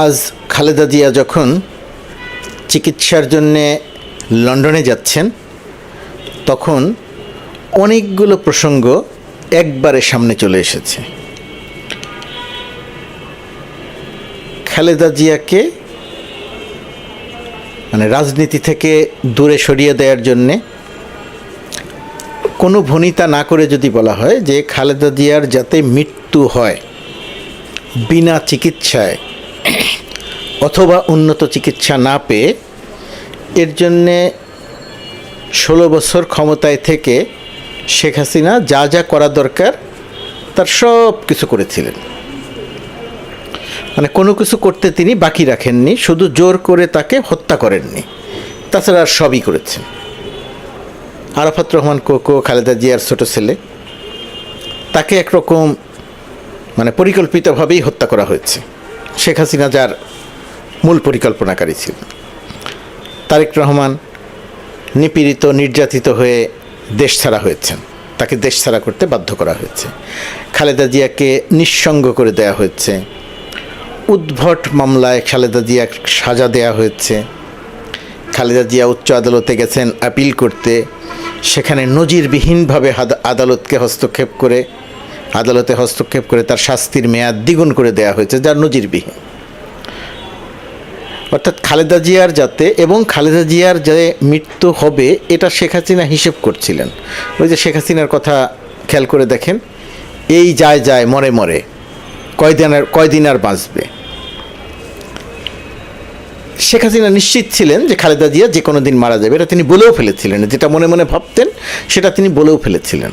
আজ খালেদা জিয়া যখন চিকিৎসার জন্যে লন্ডনে যাচ্ছেন, তখন অনেকগুলো প্রসঙ্গ একবারে সামনে চলে এসেছে। খালেদা জিয়াকে মানে রাজনীতি থেকে দূরে সরিয়ে দেওয়ার জন্যে কোনো ভনিতা না করে যদি বলা হয় যে খালেদা জিয়ার যাতে মৃত্যু হয় বিনা চিকিৎসায় অথবা উন্নত চিকিৎসা না পেয়ে এর জন্যে ষোলো বছর ক্ষমতায় থেকে শেখ হাসিনা যা যা করা দরকার, তার সব কিছু করেছিলেন। মানে কোনো কিছু করতে তিনি বাকি রাখেননি, শুধু জোর করে তাকে হত্যা করেননি। তাছাড়া আর সবই করেছেন। আরাফাত রহমান কোকো খালেদা জিয়ার ছোটো ছেলে, তাকে একরকম মানে পরিকল্পিতভাবেই হত্যা করা হয়েছে। শেখ হাসিনা যার মূল পরিকল্পনাকারী ছিল। তারেক রহমান নিপীড়িত, নির্যাতিত হয়ে দেশ ছাড়া হয়েছেন। তাকে দেশ ছাড়া করতে বাধ্য করা হয়েছে। খালেদা জিয়াকে নিঃসঙ্গ করে দেয়া হয়েছে। উদ্ভট মামলায় খালেদা জিয়া সাজা দেয়া হয়েছে। খালেদা জিয়া উচ্চ আদালতে গেছেন আপিল করতে। সেখানে নজিরবিহীনভাবে আদালতকে হস্তক্ষেপ করে, আদালতে হস্তক্ষেপ করে তার শাস্তির মেয়াদ দ্বিগুণ করে দেয়া হয়েছে, যার নজিরবিহীন। অর্থাৎ খালেদা জিয়ার যাতে এবং খালেদা জিয়ার যে মৃত্যু হবে, এটা শেখ হাসিনা হিসেব করছিলেন। ওই যে শেখ হাসিনার কথা খেয়াল করে দেখেন, এই যায় যায় মরে মরে, কয়দিন আর কয়দিন আর বাঁচবে? শেখ হাসিনা নিশ্চিত ছিলেন যে খালেদা জিয়া যে কোনো দিন মারা যাবে, এটা তিনি বলেও ফেলেছিলেন। যেটা মনে মনে ভাবতেন, সেটা তিনি বলেও ফেলেছিলেন।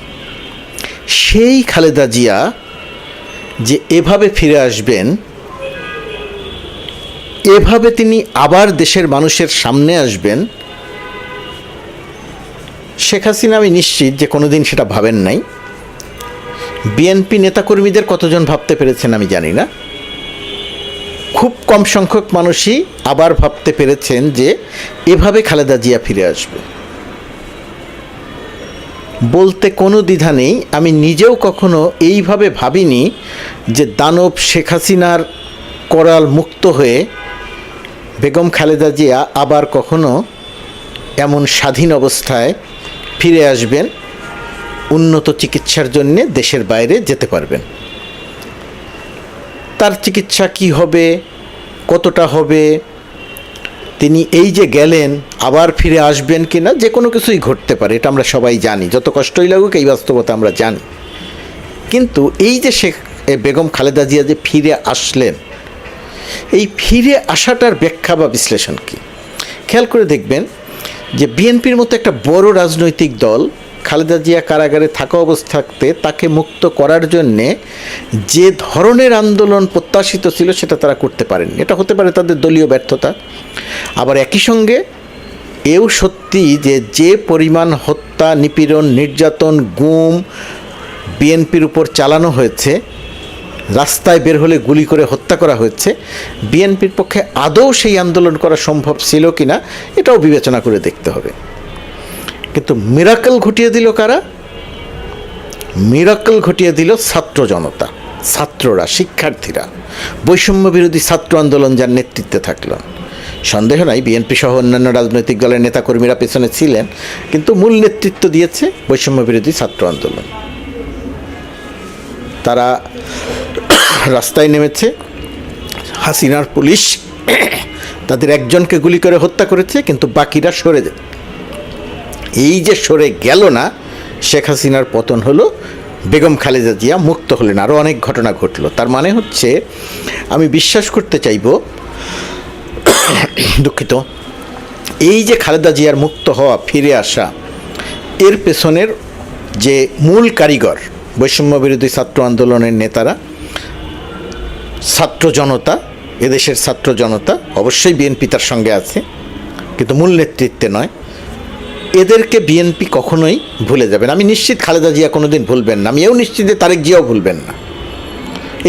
সেই খালেদা জিয়া যে এভাবে ফিরে আসবেন এভাবে তিনি আবার দেশের মানুষের সামনে আসবেন। শেখ হাসিনা, আমি নিশ্চিত যে কোনোদিন সেটা ভাবেন নাই। বিএনপি নেতাকর্মীদের কতজন ভাবতে পেরেছেন আমি জানি না। খুব কম সংখ্যক মানুষই আবার ভাবতে পেরেছেন যে এভাবে খালেদা জিয়া ফিরে আসবে। বলতে কোনো দ্বিধা নেই, আমি নিজেও কখনো এইভাবে ভাবিনি যে দানব শেখ হাসিনার করাল মুক্ত হয়ে বেগম খালেদা জিয়া আবার কখনো এমন স্বাধীন অবস্থায় ফিরে আসবেন, উন্নত চিকিৎসার জন্যে দেশের বাইরে যেতে পারবেন। তার চিকিৎসা কি হবে, কতটা হবে, তিনি এই যে গেলেন, আবার ফিরে আসবেন কি না যে কোনো কিছুই ঘটতে পারে, এটা আমরা সবাই জানি। যত কষ্টই লাগুক, এই বাস্তবতা আমরা জানি। কিন্তু এই যে শেখ বেগম খালেদা জিয়া যে ফিরে আসলেন এই ফিরে আসাটার ব্যাখ্যা বা বিশ্লেষণ কি? খেয়াল করে দেখবেন যে বিএনপির মতো একটা বড় রাজনৈতিক দল খালেদা জিয়া কারাগারে থাকা অবস্থাতে তাকে মুক্ত করার জন্যে যে ধরনের আন্দোলন প্রত্যাশিত ছিল সেটা তারা করতে পারেন এটা হতে পারে তাদের দলীয় ব্যর্থতা। আবার একই সঙ্গে এও সত্যি যে যে পরিমাণ হত্যা, নিপীড়ন, নির্যাতন, গুম বিএনপির উপর চালানো হয়েছে রাস্তায় বের হলে গুলি করে হত্যা করা হয়েছে। বিএনপির পক্ষে আদৌ সেই আন্দোলন করা সম্ভব ছিল কি না এটাও বিবেচনা করে দেখতে হবে। কিন্তু মিরাকল ঘটিয়ে দিল কারা? মিরাকল ঘটিয়ে দিল ছাত্র জনতা, ছাত্ররা, শিক্ষার্থীরা। বৈষম্য বিরোধী ছাত্র আন্দোলন যার নেতৃত্বে থাকল। সন্দেহ নাই, বিএনপি সহ অন্যান্য রাজনৈতিক দলের নেতাকর্মীরা পেছনে ছিলেন, কিন্তু মূল নেতৃত্ব দিয়েছে বৈষম্য বিরোধী ছাত্র আন্দোলন। তারা রাস্তায় নেমেছে। হাসিনার পুলিশ তাদের একজনকে গুলি করে হত্যা করেছে, কিন্তু বাকিরা সরে এই যে সরে গেল না, শেখ হাসিনার পতন হলো, বেগম খালেদা জিয়া মুক্ত হলেন। আরও অনেক ঘটনা ঘটলো। তার মানে হচ্ছে, আমি বিশ্বাস করতে চাইব, দুঃখিত, এই যে খালেদা জিয়ার মুক্ত হওয়া, ফিরে আসা, এর পেছনের যে মূল কারিগর বৈষম্য বিরোধী ছাত্র আন্দোলনের নেতারা ছাত্র জনতা, এদেশের ছাত্র জনতা, অবশ্যই বিএনপি তার সঙ্গে আছে, কিন্তু মূল নেতৃত্বে নয়। এদেরকে বিএনপি কখনোই ভুলে যাবেন আমি নিশ্চিত খালেদা জিয়া কোনোদিন ভুলবেন না। আমি এও নিশ্চিত যে তারেক জিয়াও ভুলবেন না।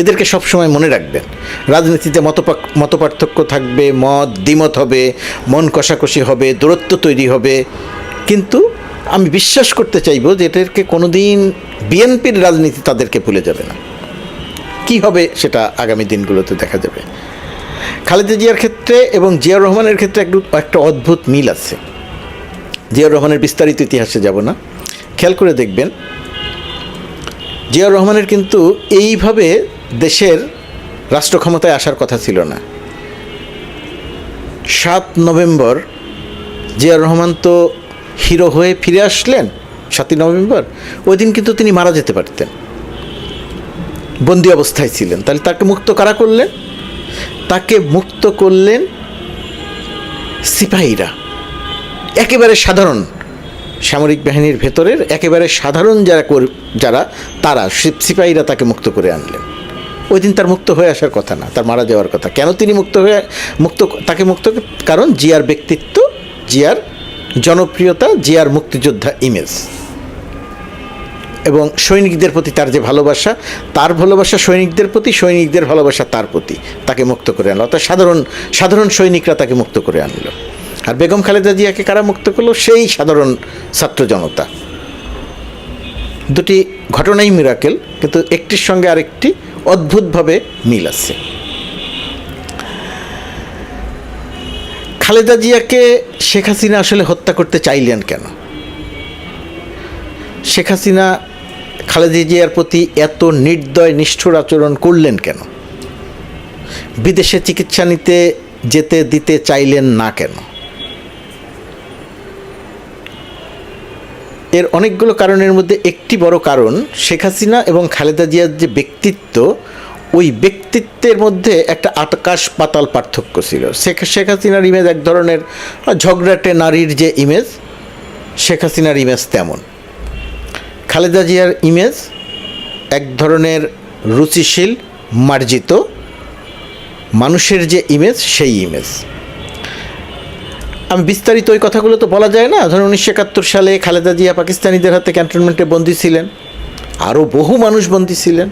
এদেরকে সবসময় মনে রাখবেন। রাজনীতিতে মতপার্থক্য থাকবে, মত দ্বিমত হবে, মন কষাকষি হবে, দূরত্ব তৈরি হবে। কিন্তু আমি বিশ্বাস করতে চাইব যে এদেরকে কোনোদিন বিএনপির রাজনীতি তাদেরকে ভুলে যাবে না। কি হবে সেটা আগামী দিনগুলোতে দেখা যাবে। খালেদা জিয়ার ক্ষেত্রে এবং জিয়াউর রহমানের ক্ষেত্রে একটু, একটা অদ্ভুত মিল আছে। জিয়াউর রহমানের বিস্তারিত ইতিহাসে যাব না। খেয়াল করে দেখবেন, জিয়াউর রহমানের কিন্তু এইভাবে দেশের রাষ্ট্র ক্ষমতায় আসার কথা ছিল না। সাত নভেম্বর, জিয়াউর রহমান তো হিরো হয়ে ফিরে আসলেন সাতই নভেম্বর, ওই দিন কিন্তু তিনি মারা যেতে পারতেন। বন্দি অবস্থায় ছিলেন। তাহলে তাকে মুক্ত কারা করলেন? তাকে মুক্ত করলেন সিপাহীরা। একেবারে সাধারণ সামরিক বাহিনীর ভেতরের একেবারে সাধারণ যারা যারা, তারা সিপাহীরা তাকে মুক্ত করে আনলেন। ওই দিন তার মুক্ত হয়ে আসার কথা না, তার মারা যাওয়ার কথা। কেন তিনি মুক্ত হয়ে, মুক্ত তাকে মুক্ত কারণ জিয়ার ব্যক্তিত্ব, জিয়ার জনপ্রিয়তা, জিয়ার মুক্তিযোদ্ধা ইমেজ। এবং সৈনিকদের প্রতি তার যে ভালোবাসা, তার ভালোবাসা সৈনিকদের প্রতি, সৈনিকদের ভালোবাসা তার প্রতি, তাকে মুক্ত করে আনলো। অর্থাৎ সাধারণ সাধারণ সৈনিকরা তাকে মুক্ত করে আনলো। আর বেগম খালেদা জিয়াকে কারা মুক্ত করল? সেই সাধারণ ছাত্র জনতা। দুটি ঘটনাই মিরাকেল কিন্তু একটির সঙ্গে আরেকটি অদ্ভুতভাবে মিল আছে। খালেদা জিয়াকে শেখ হাসিনা আসলে হত্যা করতে চাইলেন কেন? শেখ হাসিনা খালেদা জিয়ার প্রতি এত নির্দয় নিষ্ঠুর আচরণ করলেন কেন? বিদেশে চিকিৎসা নিতে যেতে দিতে চাইলেন না কেন? এর অনেকগুলো কারণের মধ্যে একটি বড় কারণ শেখ হাসিনা এবং খালেদা জিয়ার যে ব্যক্তিত্ব, ওই ব্যক্তিত্বের মধ্যে একটা আকাশ পাতাল পার্থক্য ছিল। শেখ শেখ হাসিনার ইমেজ এক ধরনের ঝগড়াটে নারীর যে ইমেজ শেখ হাসিনার ইমেজ তেমন। খালেদা জিয়ার ইমেজ এক ধরনের রুচিশীল, মার্জিত মানুষের যে ইমেজ সেই ইমেজ আমি বিস্তারিত ওই কথাগুলো তো বলা যায় না। ধরুন উনিশশো একাত্তর সালে খালেদা জিয়া পাকিস্তানিদের হাতে ক্যান্টনমেন্টে বন্দী ছিলেন। আরও বহু মানুষ বন্দী ছিলেন।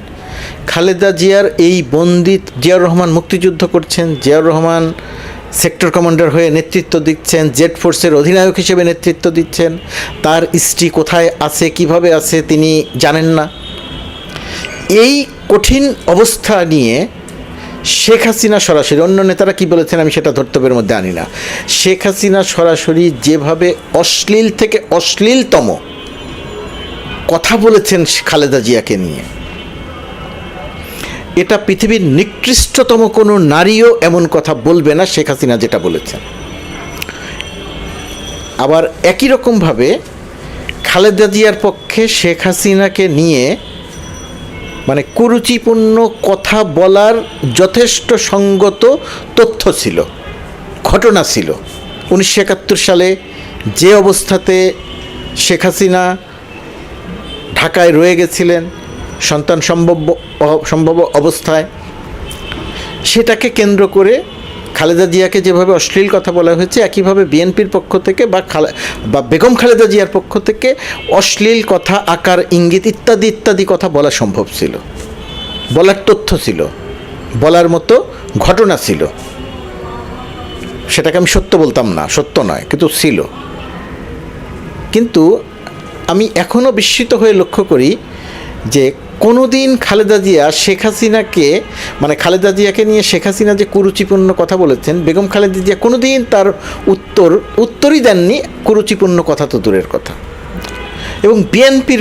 খালেদা জিয়ার এই বন্দিত জিয়াউর রহমান মুক্তিযুদ্ধ করছেন। জিয়াউর রহমান সেক্টর কমান্ডার হয়ে নেতৃত্ব দিচ্ছেন, জেড ফোর্সের অধিনায়ক হিসেবে নেতৃত্ব দিচ্ছেন। তার স্ত্রী কোথায় আছে, কীভাবে আছে, তিনি জানেন না। এই কঠিন অবস্থা নিয়ে শেখ হাসিনা সরাসরি, অন্য নেতারা কি বলেছেন আমি সেটা ধর্তব্যের মধ্যে আনি না। শেখ হাসিনা সরাসরি যেভাবে অশ্লীল থেকে অশ্লীলতম কথা বলেছেন খালেদা জিয়াকে নিয়ে এটা পৃথিবীর নিকৃষ্টতম কোনো নারীও এমন কথা বলবে না, শেখ হাসিনা যেটা বলেছেন। আবার একই রকমভাবে খালেদা জিয়ার পক্ষে শেখ হাসিনাকে নিয়ে মানে কুরুচিপূর্ণ কথা বলার যথেষ্ট সঙ্গত তথ্য ছিল, ঘটনা ছিল। উনিশশো একাত্তর সালে যে অবস্থাতে শেখ হাসিনা ঢাকায় রয়ে গেছিলেন সন্তান সম্ভব সম্ভব অবস্থায়, সেটাকে কেন্দ্র করে খালেদা জিয়াকে যেভাবে অশ্লীল কথা বলা হয়েছে, একইভাবে বিএনপির পক্ষ থেকে বা খালে, বা বেগম খালেদা জিয়ার পক্ষ থেকে অশ্লীল কথা, আকার, ইঙ্গিত ইত্যাদি ইত্যাদি কথা বলা সম্ভব ছিল। বলার তথ্য ছিল, বলার মতো ঘটনা ছিল। সেটাকে আমি সত্য বলতাম না, সত্য নয়, কিন্তু ছিল। কিন্তু আমি এখনও বিস্মিত হয়ে লক্ষ্য করি যে কোনো দিন খালেদা জিয়া, শেখ হাসিনাকে মানে খালেদা জিয়াকে নিয়ে শেখ হাসিনা যে কুরুচিপূর্ণ কথা বলেছেন, বেগম খালেদা জিয়া কোনো দিন তার উত্তর, উত্তরই দেননি কুরুচিপূর্ণ কথা তো দূরের কথা। এবং বিএনপির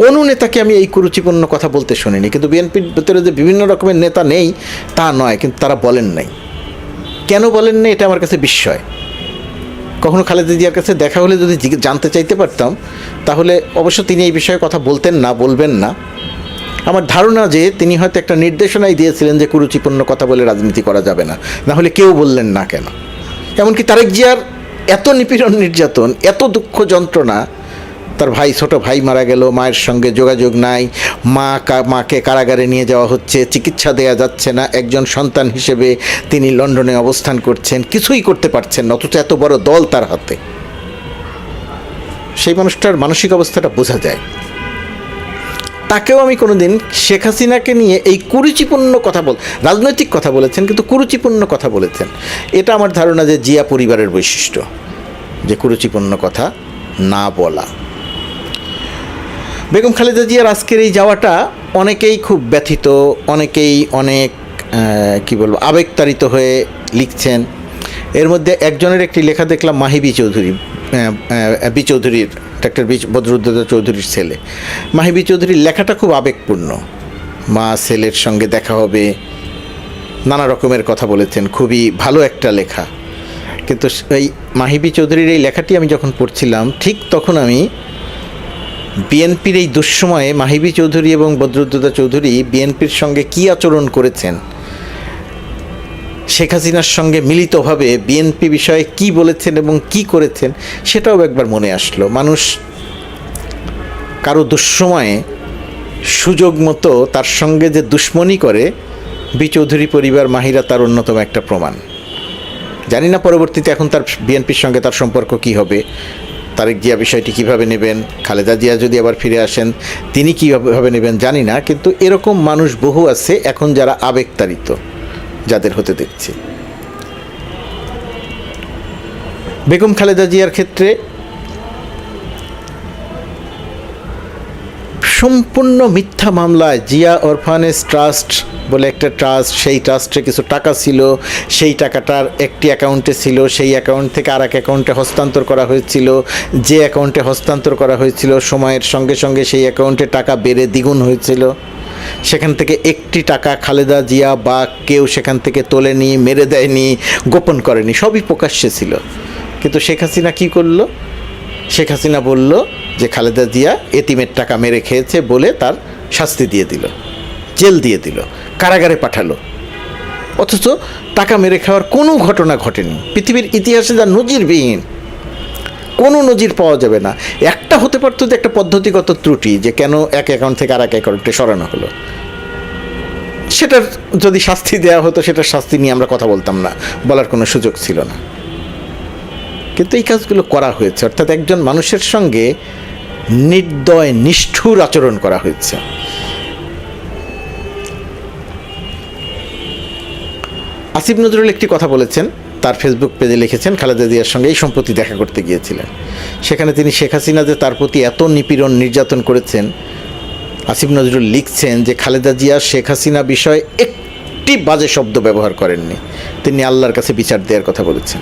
কোনো নেতাকে আমি এই কুরুচিপূর্ণ কথা বলতে শুনিনি, কিন্তু বিএনপির ভেতরে যে বিভিন্ন রকমের নেতা নেই, তা নয়, কিন্তু তারা বলেন নাই। কেন বলেন না এটা আমার কাছে বিস্ময়। কখনো খালেদা জিয়ার কাছে দেখা হলে যদি জানতে চাইতে পারতাম, তাহলে অবশ্য তিনি এই বিষয়ে কথা বলতেন না, বলবেন না। আমার ধারণা যে তিনি হয়তো একটা নির্দেশনাই দিয়েছিলেন যে কুরুচিপূর্ণ কথা বলে রাজনীতি করা যাবে না। না হলে কেউ বললেন না কেন? এমনকি তারেক জিয়ার এত নিপীড়ন নির্যাতন, এত দুঃখ যন্ত্রণা, তার ভাই, ছোট ভাই মারা গেল, মায়ের সঙ্গে যোগাযোগ নাই, মা মাকে কারাগারে নিয়ে যাওয়া হচ্ছে, চিকিৎসা দেয়া যাচ্ছে না, একজন সন্তান হিসেবে তিনি লন্ডনে অবস্থান করছেন, কিছুই করতে পারছেন না, অথচ এত বড় দল তার হাতে। সেই মানুষটার মানসিক অবস্থাটা বোঝা যায়। তাকেও আমি কোনোদিন শেখ হাসিনাকে নিয়ে এই কুরুচিপূর্ণ কথা বল, রাজনৈতিক কথা বলেছেন, কিন্তু কুরুচিপূর্ণ কথা বলেছেন। এটা আমার ধারণা যে জিয়া পরিবারের বৈশিষ্ট্য, যে কুরুচিপূর্ণ কথা না বলা। বেগম খালেদা জিয়ার আজকের এই যাওয়াটা অনেকেই খুব ব্যথিত, অনেকেই অনেক কি বলব, আবেগতাড়িত হয়ে লিখছেন। এর মধ্যে একজনের একটি লেখা দেখলাম মাহিবি চৌধুরী বি চৌধুরীর, ডাক্তার বি বদরুদ্দোজা চৌধুরীর ছেলে। মাহিবি চৌধুরীর লেখাটা খুব আবেগপূর্ণ। মা ছেলের সঙ্গে দেখা হবে, নানা রকমের কথা বলেছেন, খুবই ভালো একটা লেখা। কিন্তু এই মাহিবি চৌধুরীর এই লেখাটি আমি যখন পড়ছিলাম, ঠিক তখন আমি বিএনপির এই দুঃসময়ে মাহিবি চৌধুরী এবং বদরুদ্দোজা চৌধুরী বিএনপির সঙ্গে কী আচরণ করেছেন শেখ হাসিনার সঙ্গে মিলিতভাবে বিএনপি বিষয়ে কি বলেছেন এবং কি করেছেন সেটাও একবার মনে আসলো। মানুষ কারও দুঃসময়ে সুযোগ মতো তার সঙ্গে যে দুশ্মনী করে, বি চৌধুরী পরিবার মাহিরা তার অন্যতম একটা প্রমাণ। জানি না পরবর্তীতে এখন তার বিএনপির সঙ্গে তার সম্পর্ক কি হবে, তারেক জিয়া বিষয়টি কীভাবে নেবেন, খালেদা জিয়া যদি আবার ফিরে আসেন, তিনি কীভাবে নেবেন জানি না, কিন্তু এরকম মানুষ বহু আছে, এখন যারা আবেগতাড়িত। যাদের হতে দেখছি। বেগম খালেদা জিয়ার ক্ষেত্রে সম্পূর্ণ মিথ্যা মামলায় জিয়া অরফানেজ ট্রাস্ট বলে একটা ট্রাস্ট, সেই ট্রাস্টে কিছু টাকা ছিল, সেই টাকাটার একটি অ্যাকাউন্টে ছিল, সেই অ্যাকাউন্ট থেকে আর এক অ্যাকাউন্টে হস্তান্তর করা হয়েছিল। যে অ্যাকাউন্টে হস্তান্তর করা হয়েছিল, সময়ের সঙ্গে সঙ্গে সেই অ্যাকাউন্টে টাকা বেড়ে দ্বিগুণ হয়েছিল। সেখান থেকে একটি টাকা খালেদা জিয়া বা কেউ সেখান থেকে তোলেনি, মেরে দেয়নি, গোপন করেনি, সবই প্রকাশ্যে ছিল। কিন্তু শেখ হাসিনা কী করল? শেখ হাসিনা বলল যে খালেদা জিয়া এতিমের টাকা মেরে খেয়েছে বলে তার শাস্তি দিয়ে দিল, জেল দিয়ে দিল, কারাগারে পাঠালো। অথচ টাকা মেরে খাওয়ার কোনো ঘটনা ঘটেনি। পৃথিবীর ইতিহাসে যা নজিরবিহীন কোনো নজির পাওয়া যাবে না। একটা হতে পারতো যে একটা পদ্ধতিগত ত্রুটি, যে কেন এক অ্যাকাউন্ট থেকে আর এক অ্যাকাউন্টে সরানো হলো। সেটার যদি শাস্তি দেওয়া হতো, সেটার শাস্তি নিয়ে আমরা কথা বলতাম না। বলার কোনো সুযোগ ছিল না। কিন্তু এই কাজগুলো করা হয়েছে। অর্থাৎ একজন মানুষের সঙ্গে নির্দয়, নিষ্ঠুর আচরণ করা হয়েছে। আসিফ নজরুল একটি কথা বলেছেন। তার ফেসবুক পেজে লিখেছেন, খালেদা জিয়ার সঙ্গে এই সম্প্রতি দেখা করতে গিয়েছিলেন। সেখানে তিনি শেখ হাসিনা যে তার প্রতি এত নিপীড়ন নির্যাতন করেছেন, আসিফ নজরুল লিখছেন যে খালেদা জিয়া শেখ হাসিনা বিষয়ে একটি বাজে শব্দ ব্যবহার করেননি। তিনি আল্লাহর কাছে বিচার দেওয়ার কথা বলেছেন।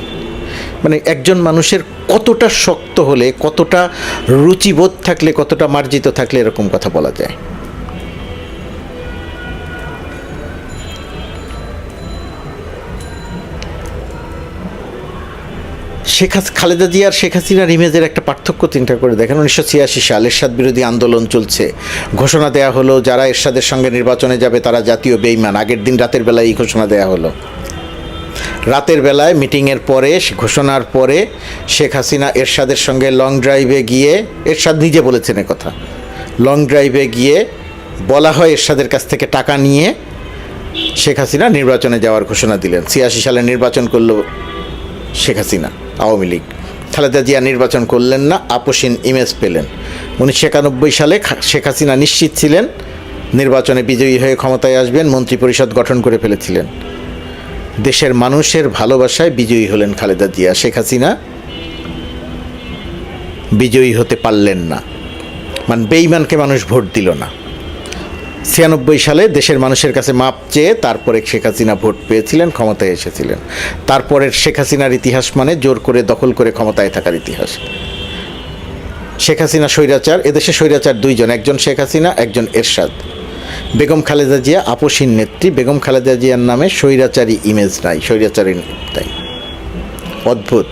মানে একজন মানুষের কতটা শক্ত হলে, কতটা রুচিবোধ থাকলে, কতটা মার্জিত থাকলে এরকম কথা বলা যায়। শেখ খালেদা জিয়ার শেখ হাসিনার ইমেজের একটা পার্থক্য চিন্তা করে দেখেন। উনিশশো ছিয়াশি সাল এরশাদ বিরোধী আন্দোলন চলছে। ঘোষণা দেয়া হলো, যারা এরশাদের সঙ্গে নির্বাচনে যাবে তারা জাতীয় বেইমান। আগের দিন রাতের বেলায় এই ঘোষণা দেয়া হলো। রাতের বেলায় মিটিংয়ের পরে ঘোষণার পরে শেখ হাসিনা এরশাদের সঙ্গে লং ড্রাইভে গিয়ে, এরশাদ নিজে বলেছেন কথা। লং ড্রাইভে গিয়ে বলা হয় এরশাদের কাছ থেকে টাকা নিয়ে শেখ হাসিনা নির্বাচনে যাওয়ার ঘোষণা দিলেন। ছিয়াশি সালে নির্বাচন করল শেখ হাসিনা, আওয়ামী লীগ। খালেদা জিয়া নির্বাচন করলেন না আপোষহীন ইমেজ পেলেন। উনিশশো একানব্বই সালে শেখ হাসিনা নিশ্চিত ছিলেন, নির্বাচনে বিজয়ী হয়ে ক্ষমতায় আসবেন, মন্ত্রিপরিষদ গঠন করে ফেলেছিলেন। দেশের মানুষের ভালোবাসায় বিজয়ী হলেন খালেদা জিয়া। শেখ হাসিনা বিজয়ী হতে পারলেন না। মানে বেইমানকে মানুষ ভোট দিল না। ছিয়ানব্বই সালে দেশের মানুষের কাছে মাপ চেয়ে তারপরে শেখ হাসিনা ভোট পেয়েছিলেন, ক্ষমতায় এসেছিলেন। তারপরের শেখ হাসিনার ইতিহাস মানে জোর করে, দখল করে ক্ষমতায় থাকার ইতিহাস। শেখ হাসিনা স্বৈরাচার, এদেশে স্বৈরাচার দুইজন, একজন শেখ হাসিনা, একজন এরশাদ। বেগম খালেদা জিয়া আপসীন নেত্রী। বেগম খালেদা জিয়ার নামে স্বৈরাচারী ইমেজ নাই, স্বৈরাচারী তাই অদ্ভুত।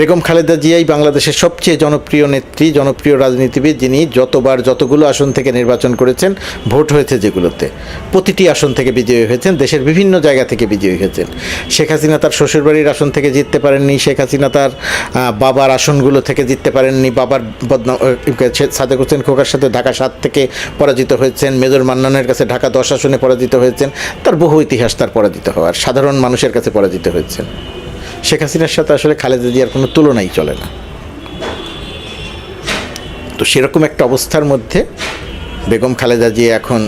বেগম খালেদা জিয়াই বাংলাদেশের সবচেয়ে জনপ্রিয় নেত্রী, জনপ্রিয় রাজনীতিবিদ যিনি যতবার যতগুলো আসন থেকে নির্বাচন করেছেন, ভোট হয়েছে যেগুলোতে। প্রতিটি আসন থেকে বিজয়ী হয়েছেন, দেশের বিভিন্ন জায়গা থেকে বিজয়ী হয়েছেন। শেখ হাসিনা তার শ্বশুরবাড়ির আসন থেকে জিততে পারেননি, শেখ হাসিনা তার বাবার আসনগুলো থেকে জিততে পারেননি, বাবার বদনাম সাদেক হোসেন খোকার সাথে ঢাকা সাত থেকে পরাজিত হয়েছেন, মেজর মান্নানের কাছে ঢাকা দশ আসনে পরাজিত হয়েছেন, তার বহু ইতিহাস তার পরাজিত হওয়ার, সাধারণ মানুষের কাছে পরাজিত হয়েছেন। শেখ হাসিনার সাথে আসলে খালেদা জিয়ার কোনো তুলনাই চলে না। তো সেরকম একটা অবস্থার মধ্যে বেগম খালেদা জিয়া এখন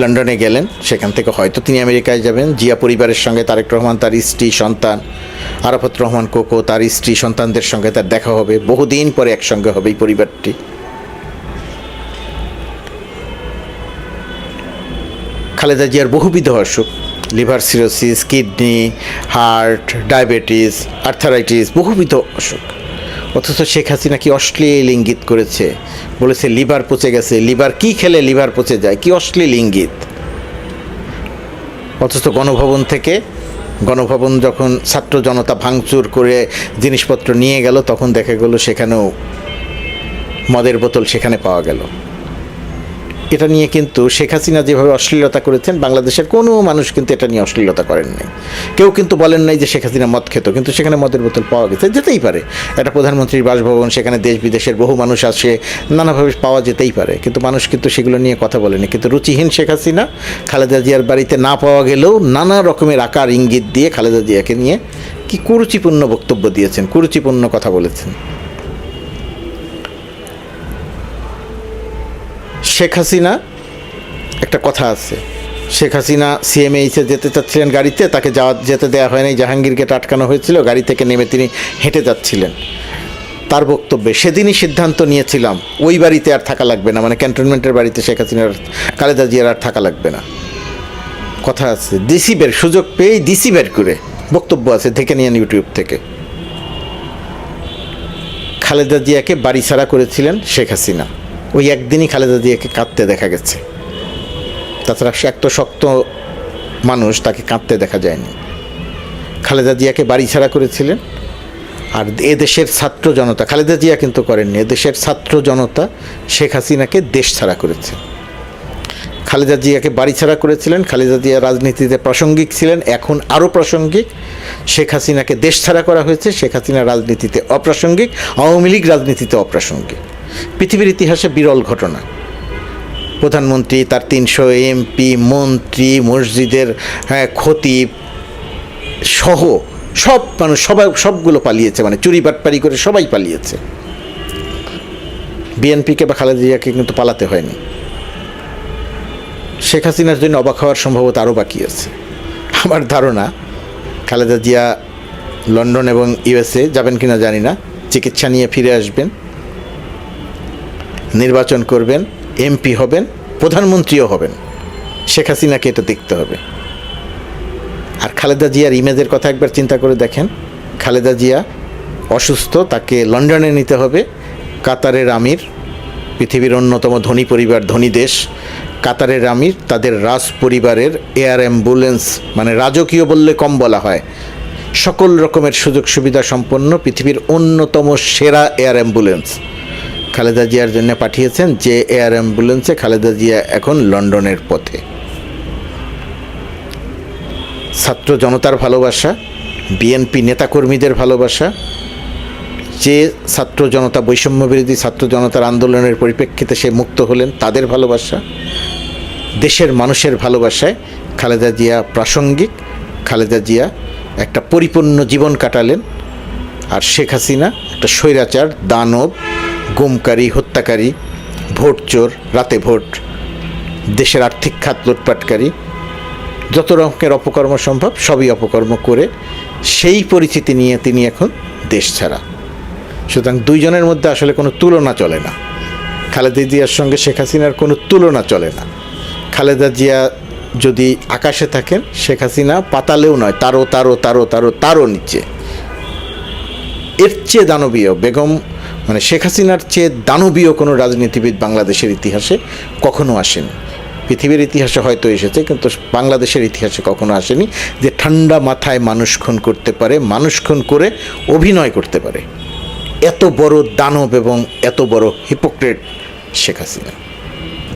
লন্ডনে গেলেন। সেখান থেকে হয়তো তিনি আমেরিকায় যাবেন। জিয়া পরিবারের সঙ্গে তারেক রহমান, তার স্ত্রী, সন্তান, আরাফত রহমান কোকো, তার স্ত্রী, সন্তানদের সঙ্গে তার দেখা হবে। বহুদিন পরে একসঙ্গে হবে এই পরিবারটি। খালেদা জিয়ার বহুবিধ অসুখ liver cirrhosis, kidney, heart, diabetes, arthritis, বহুবিধ অসুখ। অথচ শেখ হাসিনা কি অশ্লীল ইঙ্গিত করেছে? বলেছে, লিভার পচে গেছে। লিভার কি খেলে লিভার পচে যায়? কি অশ্লীল ইঙ্গিত? অথচ গণভবন থেকে, গণভবন যখন ছাত্র জনতা ভাঙচুর করে জিনিসপত্র নিয়ে গেল, তখন দেখা গেল সেখানেও মদের বোতল সেখানে পাওয়া গেল। এটা নিয়ে কিন্তু শেখ হাসিনা যেভাবে অশ্লীলতা করেছেন, বাংলাদেশের কোনো মানুষ কিন্তু এটা নিয়ে অশ্লীলতা করেন নাই। কেউ কিন্তু বলেন নাই যে শেখ হাসিনা মদ খেত, কিন্তু সেখানে মদের বোতল পাওয়া গেছে, যেতেই পারে। একটা প্রধানমন্ত্রীর বাসভবন, সেখানে দেশ বিদেশের বহু মানুষ আসে, নানাভাবে পাওয়া যেতেই পারে, কিন্তু মানুষ কিন্তু সেগুলো নিয়ে কথা বলেনি। কিন্তু রুচিহীন শেখ হাসিনা, খালেদা জিয়ার বাড়িতে না পাওয়া গেলেও নানা রকমের আকার ইঙ্গিত দিয়ে খালেদা জিয়াকে নিয়ে কি কুরুচিপূর্ণ বক্তব্য দিয়েছেন, কুরুচিপূর্ণ কথা বলেছেন। শেখ হাসিনা, একটা কথা আছে। শেখ হাসিনা সিএমএইচে যেতে চাচ্ছিলেন গাড়িতে, তাকে যাওয়া, যেতে দেওয়া হয়নি। জাহাঙ্গীরকে আটকানো হয়েছিল, গাড়ি থেকে নেমে তিনি হেঁটে যাচ্ছিলেন। তার বক্তব্যে, সেদিনই সিদ্ধান্ত নিয়েছিলাম, ওই বাড়িতে আর থাকা লাগবে না। মানে ক্যান্টনমেন্টের বাড়িতে শেখ হাসিনার, খালেদা জিয়ার আর থাকা লাগবে না। কথা আছে ডিসি বের সুযোগ পেয়েই ডিসি বের করে। বক্তব্য আছে, দেখে নিয়ে ইউটিউব থেকে। খালেদা জিয়াকে বাড়ি ছাড়া করেছিলেন শেখ হাসিনা। ওই একদিনই খালেদা জিয়াকে কাঁদতে দেখা গেছে। তাছাড়া সে এক তো শক্ত মানুষ, তাকে কাঁদতে দেখা যায়নি। খালেদা জিয়াকে বাড়ি ছাড়া করেছিলেন। আর এদেশের ছাত্র জনতা, খালেদা জিয়া কিন্তু করেননি, এদেশের ছাত্র জনতা শেখ হাসিনাকে দেশ ছাড়া করেছে। খালেদা জিয়াকে বাড়ি ছাড়া করেছিলেন, খালেদা জিয়া রাজনীতিতে প্রাসঙ্গিক ছিলেন, এখন আরও প্রাসঙ্গিক। শেখ হাসিনাকে দেশ ছাড়া করা হয়েছে, শেখ হাসিনা রাজনীতিতে অপ্রাসঙ্গিক, আওয়ামী লীগ রাজনীতিতে অপ্রাসঙ্গিক। পৃথিবীর ইতিহাসে বিরল ঘটনা। প্রধানমন্ত্রী তার তিনশো এমপি মন্ত্রী মসজিদের হ্যাঁ, খতিব সহ সব মানুষ সবাই সবগুলো পালিয়েছে মানে চুরি বাটপারি করে সবাই পালিয়েছে। বিএনপিকে বা খালেদা জিয়াকে কিন্তু পালাতে হয়নি। শেখ হাসিনার জন্য অবাক হওয়ার সম্ভবত আরও বাকি আছে। আমার ধারণা খালেদা জিয়া লন্ডন এবং ইউএসএ যাবেন কিনা জানি না চিকিৎসা নিয়ে ফিরে আসবেন। নির্বাচন করবেন এমপি হবেন, প্রধানমন্ত্রীও হবেন। শেখ হাসিনাকে এটা দেখতে হবে। আর খালেদা জিয়ার ইমেজের কথা একবার চিন্তা করে দেখেন। খালেদা জিয়া অসুস্থ, তাকে লন্ডনে নিতে হবে। কাতারের আমির, পৃথিবীর অন্যতম ধনী পরিবার, ধনী দেশ। কাতারের আমির তাদের রাজ পরিবারের এয়ার অ্যাম্বুলেন্স মানে রাজকীয় বললে কম বলা হয়। সকল রকমের সুযোগ সুবিধা সম্পন্ন পৃথিবীর অন্যতম সেরা এয়ার অ্যাম্বুলেন্স। খালেদা জিয়ার জন্য পাঠিয়েছেন যে এয়ার অ্যাম্বুলেন্সে খালেদা জিয়া এখন লন্ডনের পথে। ছাত্র জনতার ভালোবাসা বিএনপি নেতাকর্মীদের ভালোবাসা, যে ছাত্র জনতা বৈষম্য বিরোধী ছাত্র জনতার আন্দোলনের পরিপ্রেক্ষিতে সে মুক্ত হলেন, তাদের ভালোবাসা, দেশের মানুষের ভালোবাসায় খালেদা জিয়া প্রাসঙ্গিক, খালেদা জিয়া একটা পরিপূর্ণ জীবন কাটালেন, আর শেখ হাসিনা একটা স্বৈরাচার, দানব গুমকারী, হত্যাকারী, ভোট চোর, রাতে ভোট, দেশের আর্থিক খাত লুটপাটকারী, যত রকমের অপকর্ম সম্ভব সবই অপকর্ম করে সেই পরিচিতি নিয়ে তিনি এখন দেশ ছাড়া। সুতরাং দুইজনের মধ্যে আসলে কোনো তুলনা চলে না। খালেদা জিয়ার সঙ্গে শেখ হাসিনার কোনো তুলনা চলে না। খালেদা জিয়া যদি আকাশে থাকেন, শেখ হাসিনা পাতালেও নয়, তারও তারও তারও তারও তারও নিচে। এর চেয়ে দানবীয় বেগম মানে শেখ হাসিনার চেয়ে দানবীয় কোনো রাজনীতিবিদ বাংলাদেশের ইতিহাসে কখনো আসেনি। পৃথিবীর ইতিহাসে হয়তো এসেছে, কিন্তু বাংলাদেশের ইতিহাসে কখনো আসেনি যে ঠান্ডা মাথায় মানুষ খুন করতে পারে, মানুষ খুন করে অভিনয় করতে পারে। এত বড় দানব এবং এত বড় হিপোক্রেট শেখ হাসিনা।